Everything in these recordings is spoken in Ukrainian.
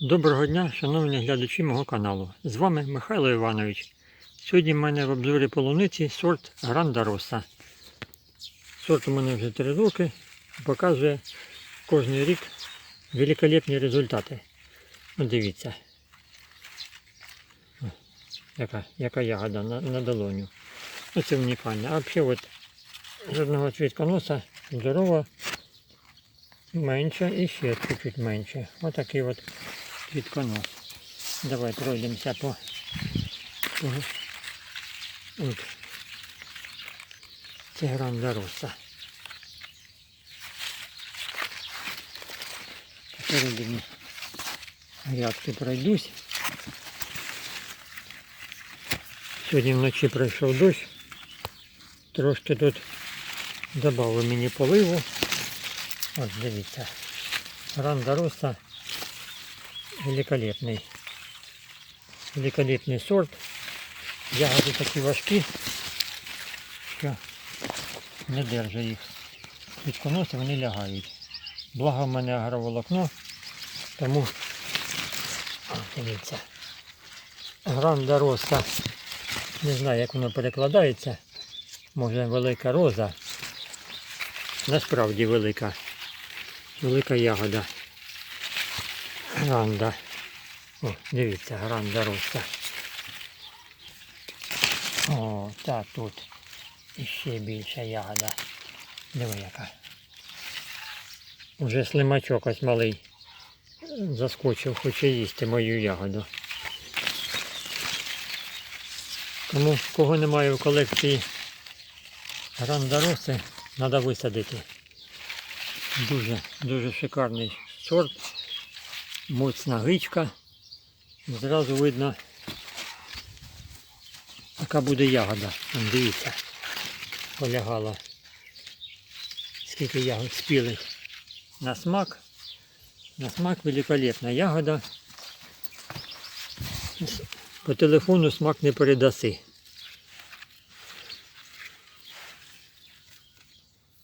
Доброго дня, шановні глядачі мого каналу. З вами Михайло Іванович. Сьогодні в мене в обзорі полуниці сорт Гранда Роса. Сорт у мене вже 3 роки, показує кожен рік великолепні результати. Ну, дивіться. Яка, яка ягода на, на долоню. Ну, це унікально. А взагалі от жодного цвітконоса здорова, менше і ще чуть-чуть менше. Отакий от квітконос. Давай пройдемося по, по от. Це гранда роса. Посередині грядки пройдусь. Сьогодні вночі пройшов дощ. Трошки тут додав мені поливу. От дивіться. Гранда роса великолепний. Великолепний сорт. Ягоди такі важкі, що не держу їх. Підконоси вони лягають. Благо в мене агроволокно, тому дивіться. Гранда роса. Не знаю, як воно перекладається. Може велика роза. Насправді велика. Велика ягода. Гранда. О, дивіться, гранда роса. О, та тут іще більша ягода. Диви яка. Вже слимачок ось малий заскочив, хоче їсти мою ягоду. Тому кого немає в колекції гранда роси, треба висадити. Дуже, дуже шикарний сорт моцна гичка. Зразу видно, яка буде ягода. Вон, Дивіться, полягала. Скільки ягод спілих. На смак. На смак великолепна ягода. По телефону смак не передаси.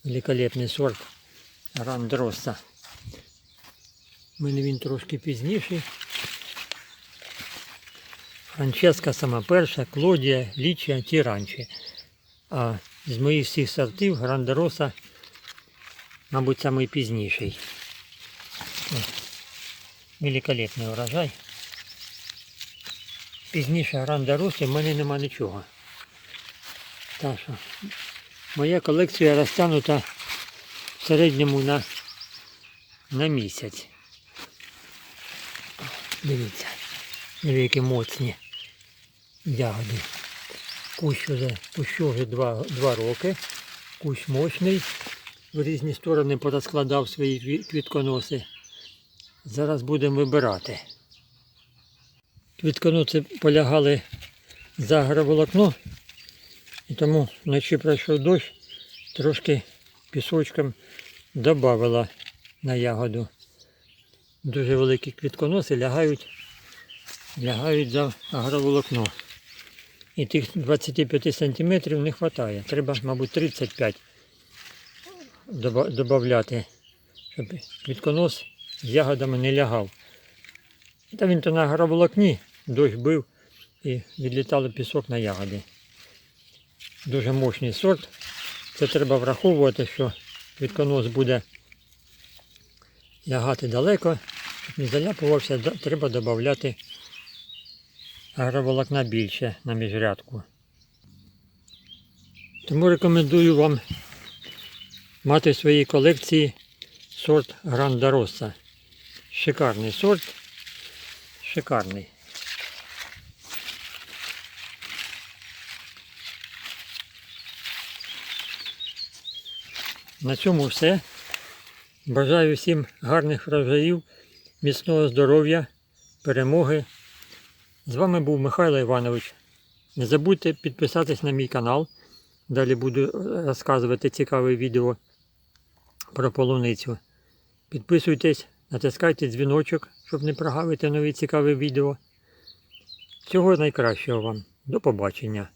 Великолепний сорт рандроса. У мене він трошки пізніший. Франческа сама перша, Клодія, Лічія, Тіранчі. А з моїх всіх сортів Грандероса, мабуть, самий пізніший. Великолепний урожай. Пізніше Грандероси в мене нема нічого. Так що моя колекція розтягнута в середньому на, на місяць. Дивіться, диви, які моцні ягоди. Кущ вже, кущу вже два, два роки. Кущ мощний. В різні сторони порозкладав свої квітконоси. Зараз будемо вибирати. Квітконоси полягали за агроволокно. І тому вночі пройшов дощ, трошки пісочком додавила на ягоду дуже великі квітконоси лягають, лягають за агроволокно. І тих 25 см не вистачає. Треба, мабуть, 35 додати, щоб квітконос з ягодами не лягав. Та він то на агроволокні, дощ бив і відлітало пісок на ягоди. Дуже мощний сорт. Це треба враховувати, що квітконос буде лягати далеко, не заляпувався, треба додати агроволокна більше на міжрядку. Тому рекомендую вам мати в своїй колекції сорт Гранда Роса. Шикарний сорт. Шикарний. На цьому все. Бажаю всім гарних врожаїв, міцного здоров'я, перемоги. З вами був Михайло Іванович. Не забудьте підписатись на мій канал. Далі буду розказувати цікаве відео про полуницю. Підписуйтесь, натискайте дзвіночок, щоб не прогавити нові цікаві відео. Всього найкращого вам. До побачення.